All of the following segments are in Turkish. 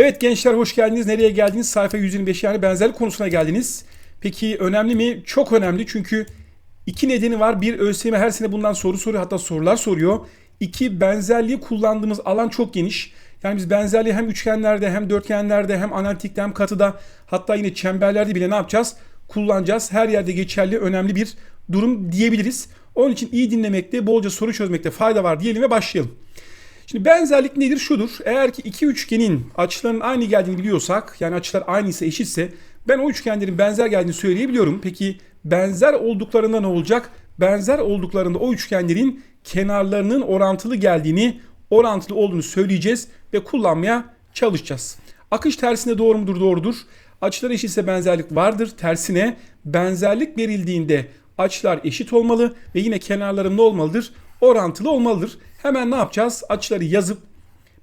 Evet gençler hoş geldiniz. Nereye geldiniz? Sayfa 125 yani benzerlik konusuna geldiniz. Peki önemli mi? Çok önemli çünkü iki nedeni var. Bir ÖSYM her sene bundan soru soruyor hatta sorular soruyor. İki benzerliği kullandığımız alan çok geniş. Yani biz benzerliği hem üçgenlerde hem dörtgenlerde hem analitikte hem katıda hatta yine çemberlerde bile ne yapacağız? Kullanacağız. Her yerde geçerli önemli bir durum diyebiliriz. Onun için iyi dinlemekte, bolca soru çözmekte fayda var diyelim ve başlayalım. Şimdi benzerlik nedir? Şudur. Eğer ki iki üçgenin açılarının aynı geldiğini biliyorsak, yani açılar aynıysa, eşitse ben o üçgenlerin benzer geldiğini söyleyebiliyorum. Peki benzer olduklarında ne olacak? Benzer olduklarında o üçgenlerin kenarlarının orantılı geldiğini, orantılı olduğunu söyleyeceğiz ve kullanmaya çalışacağız. Akış tersine doğru mudur? Doğrudur. Açılar eşitse benzerlik vardır. Tersine benzerlik verildiğinde açılar eşit olmalı ve yine kenarlarım ne olmalıdır? Orantılı olmalıdır. Hemen ne yapacağız? Açıları yazıp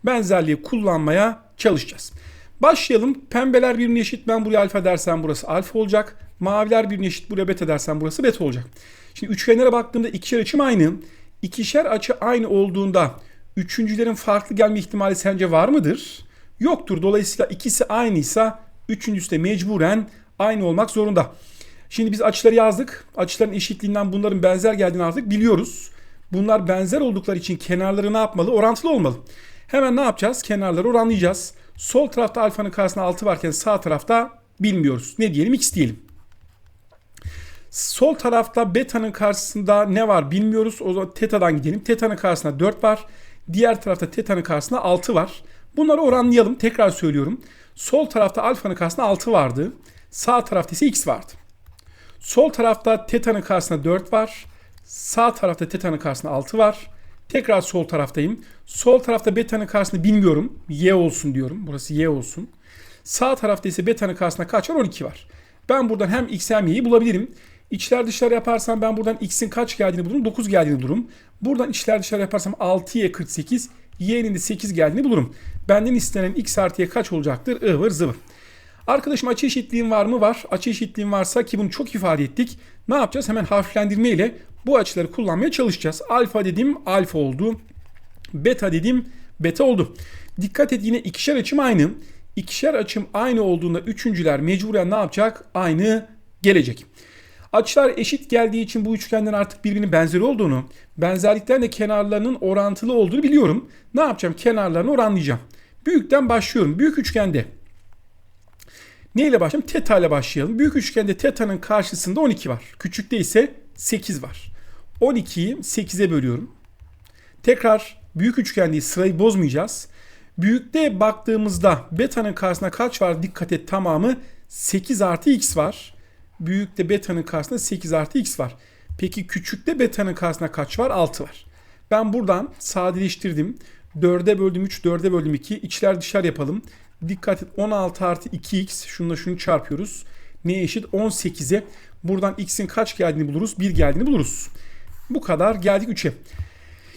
benzerliği kullanmaya çalışacağız. Başlayalım. Pembeler birbirine eşit. Ben buraya alfa dersem burası alfa olacak. Maviler birbirine eşit. Buraya beta dersem burası beta olacak. Şimdi üçgenlere baktığımda ikişer açım aynı. İkişer açı aynı olduğunda üçüncülerin farklı gelme ihtimali sence var mıdır? Yoktur. Dolayısıyla ikisi aynıysa üçüncüsü de mecburen aynı olmak zorunda. Şimdi biz açıları yazdık. Açıların eşitliğinden bunların benzer geldiğini artık biliyoruz. Bunlar benzer oldukları için kenarları ne yapmalı? Orantılı olmalı. Hemen ne yapacağız? Kenarları oranlayacağız. Sol tarafta alfanın karşısında 6 varken sağ tarafta bilmiyoruz. Ne diyelim? X diyelim. Sol tarafta beta'nın karşısında ne var bilmiyoruz. O zaman teta'dan gidelim. Teta'nın karşısında 4 var. Diğer tarafta teta'nın karşısında 6 var. Bunları oranlayalım. Tekrar söylüyorum. Sol tarafta alfanın karşısında 6 vardı. Sağ tarafta ise x vardı. Sol tarafta teta'nın karşısında 4 var. Sağ tarafta teta'nın karşısında 6 var. Tekrar sol taraftayım. Sol tarafta beta'nın karşısında bilmiyorum. Y olsun diyorum. Burası Y olsun. Sağ tarafta ise beta'nın karşısında kaç var? 12 var. Ben buradan hem x hem y'yi bulabilirim. İçler dışlar yaparsam ben buradan x'in kaç geldiğini bulurum. 9 geldiğini bulurum. Buradan içler dışlar yaparsam 6'ya 48. Y'nin de 8 geldiğini bulurum. Benden istenen x artıya kaç olacaktır? ıvır zıvır. Arkadaşım açı eşitliğin var mı? Var. Açı eşitliğin varsa ki bunu çok ifade ettik. Ne yapacağız? Hemen harflendirme ile bu açıları kullanmaya çalışacağız. Alfa dedim alfa oldu. Beta dedim beta oldu. Dikkat et yine ikişer açım aynı. İkişer açım aynı olduğunda üçüncüler mecburen ne yapacak? Aynı gelecek. Açılar eşit geldiği için bu üçgenlerin artık birbirinin benzeri olduğunu, benzerlikten de kenarlarının orantılı olduğunu biliyorum. Ne yapacağım? Kenarlarını oranlayacağım. Büyükten başlıyorum. Büyük üçgende ne ile başlayalım? Teta ile başlayalım. Büyük üçgende teta'nın karşısında 12 var. Küçükte ise 8 var. 12'yi 8'e bölüyorum. Tekrar büyük üçgendeyiz. Sırayı bozmayacağız. Büyükte baktığımızda beta'nın karşısında kaç var? Dikkat et tamamı 8 artı x var. Büyükte beta'nın karşısında 8 artı x var. Peki küçükte beta'nın karşısında kaç var? 6 var. Ben buradan sadeleştirdim. 4'e böldüm 3, 4'e böldüm 2. İçler dışlar yapalım. Dikkat et 16 artı 2x şununla şunu çarpıyoruz. Ne eşit? 18'e. Buradan x'in kaç geldiğini buluruz? 1 geldiğini buluruz. Bu kadar. Geldik 3'e.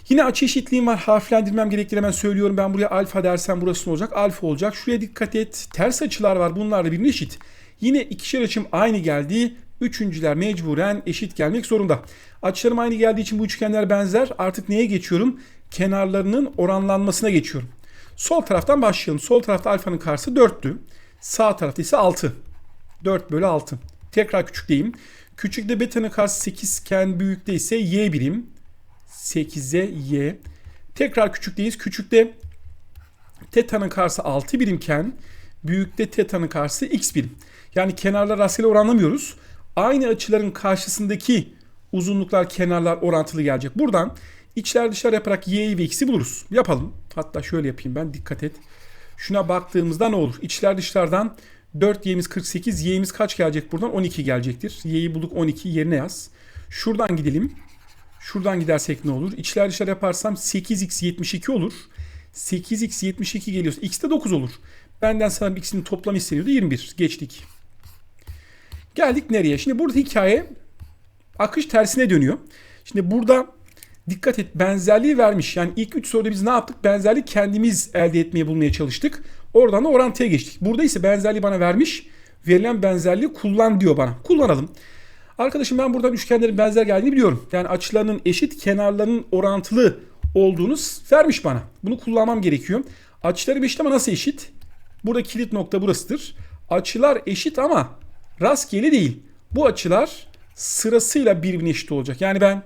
Yine açı eşitliğim var. Harflendirmem gerektiğini hemen söylüyorum. Ben buraya alfa dersem burası ne olacak? Alfa olacak. Şuraya dikkat et. Ters açılar var. Bunlar da birbirine eşit. Yine ikişer açım aynı geldi. Üçüncüler mecburen eşit gelmek zorunda. Açılarım aynı geldiği için bu üçgenler benzer. Artık neye geçiyorum? Kenarlarının oranlanmasına geçiyorum. Sol taraftan başlayalım. Sol tarafta alfanın karşısı 4'tü. Sağ tarafta ise 6. 4 bölü 6. Tekrar küçükleyeyim. Küçükte beta'nın karşısı 8 iken büyükte ise y birim. 8'e y. Tekrar küçükteyiz. Küçükte teta'nın karşısı 6 birimken büyükte teta'nın karşısı x birim. Yani kenarlar rastgele oranlamıyoruz. Aynı açıların karşısındaki uzunluklar kenarlar orantılı gelecek. Buradan İçler dışlar yaparak y'yi ve x'i buluruz. Yapalım. Hatta şöyle yapayım ben dikkat et. Şuna baktığımızda ne olur? İçler dışlardan 4 y'miz 48. Y'miz kaç gelecek buradan? 12 gelecektir. Y'yi bulduk 12 yerine yaz. Şuradan gidelim. Şuradan gidersek ne olur? İçler dışlar yaparsam 8x 72 olur. 8x 72 geliyorsa x de 9 olur. Benden sana ikisinin toplam isteniyordu 21. Geçtik. Geldik nereye? Şimdi burada hikaye akış tersine dönüyor. Şimdi burada dikkat et benzerliği vermiş. Yani ilk 3 soruda biz ne yaptık? Benzerliği kendimiz elde etmeye bulmaya çalıştık. Oradan da orantıya geçtik. Burada ise benzerliği bana vermiş. Verilen benzerliği kullan diyor bana. Kullanalım. Arkadaşım ben buradan üçgenlerin benzer geldiğini biliyorum. Yani açılarının eşit, kenarlarının orantılı olduğunu vermiş bana. Bunu kullanmam gerekiyor. Açıları eşit ama nasıl eşit? Burada kilit nokta burasıdır. Açılar eşit ama rastgele değil. Bu açılar sırasıyla birbirine eşit olacak. Yani ben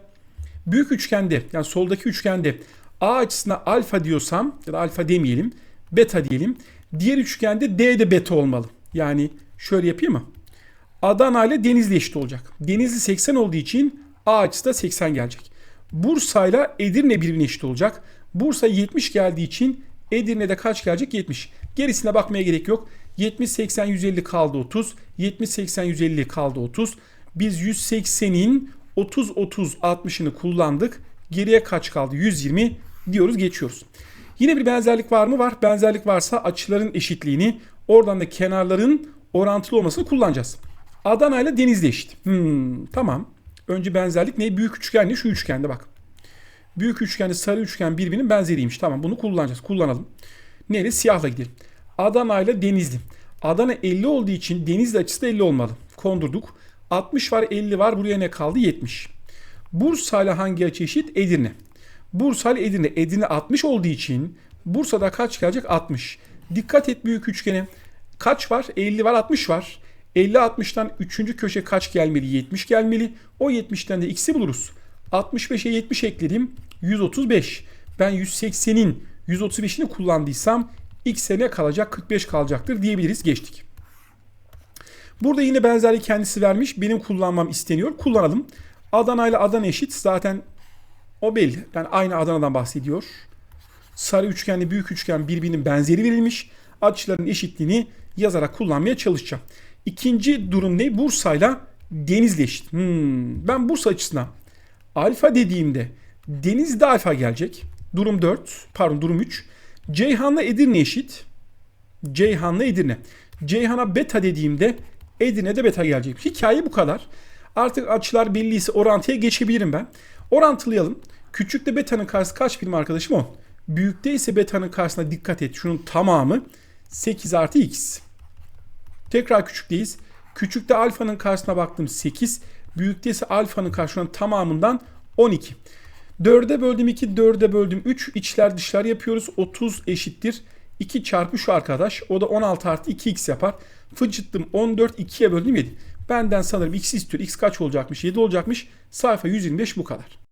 büyük üçgende yani soldaki üçgende A açısına alfa diyorsam ya da alfa demeyelim beta diyelim. Diğer üçgende D de beta olmalı. Yani şöyle yapayım mı? Adana ile Denizli eşit olacak. Denizli 80 olduğu için A açısı da 80 gelecek. Bursa ile Edirne birbirine eşit olacak. Bursa 70 geldiği için Edirne'de kaç gelecek? 70. Gerisine bakmaya gerek yok. 70 80 150 kaldı 30. 70 80 150 kaldı 30. Biz 180'in 30 30 60'ını kullandık. Geriye kaç kaldı? 120 diyoruz geçiyoruz. Yine bir benzerlik var mı? Var. Benzerlik varsa açıların eşitliğini oradan da kenarların orantılı olmasını kullanacağız. Adana ile Denizli eşit. Hmm, tamam. Önce benzerlik ne? Büyük üçgen ne? Şu üçgende bak. Büyük üçgende sarı üçgen birbirinin benzeriymiş. Tamam bunu kullanacağız. Kullanalım. Neyle? Siyahla gidelim. Adana ile Denizli. Adana 50 olduğu için Denizli açısı da 50 olmalı. Kondurduk. 60 var 50 var. Buraya ne kaldı? 70. Bursa ile hangi açı eşit? Edirne. Bursa ile Edirne. Edirne 60 olduğu için Bursa'da kaç gelecek? 60. Dikkat et büyük üçgene. Kaç var? 50 var 60 var. 50-60'tan 3. köşe kaç gelmeli? 70 gelmeli. O 70'ten de x'i buluruz. 65'e 70 ekledim. 135. Ben 180'in 135'ini kullandıysam x'e ne kalacak? 45 kalacaktır diyebiliriz. Geçtik. Burada yine benzerliği kendisi vermiş. Benim kullanmam isteniyor. Kullanalım. Adana ile Adana eşit. Zaten o belli. Yani aynı Adana'dan bahsediyor. Sarı üçgenli büyük üçgen birbirinin benzeri verilmiş. Açıların eşitliğini yazarak kullanmaya çalışacağım. İkinci durum ne? Bursa ile Denizli eşit. Hmm, ben Bursa açısına alfa dediğimde Denizli'de alfa gelecek. Durum 4. Pardon durum 3. Ceyhan'la Edirne eşit. Ceyhan'la Edirne. Ceyhan'a beta dediğimde Edirne'de beta gelecek. Hikaye bu kadar. Artık açılar belliyse orantıya geçebilirim ben. Orantılayalım. Küçükte beta'nın karşısı kaç birim arkadaşım 10. Büyükte ise beta'nın karşısına dikkat et. Şunun tamamı 8 artı x. Tekrar küçükteyiz. Küçükte alfanın karşısına baktım 8. Büyükte ise alfanın karşısına tamamından 12. 4'e böldüm 2, 4'e böldüm 3. İçler dışlar yapıyoruz. 30 eşittir. 2 çarpı şu arkadaş. O da 16 artı 2x yapar. Fıcıttım 14, 2'ye böldüm 7. Benden sanırım x istiyor. x kaç olacakmış? 7 olacakmış. Sayfa 125 bu kadar.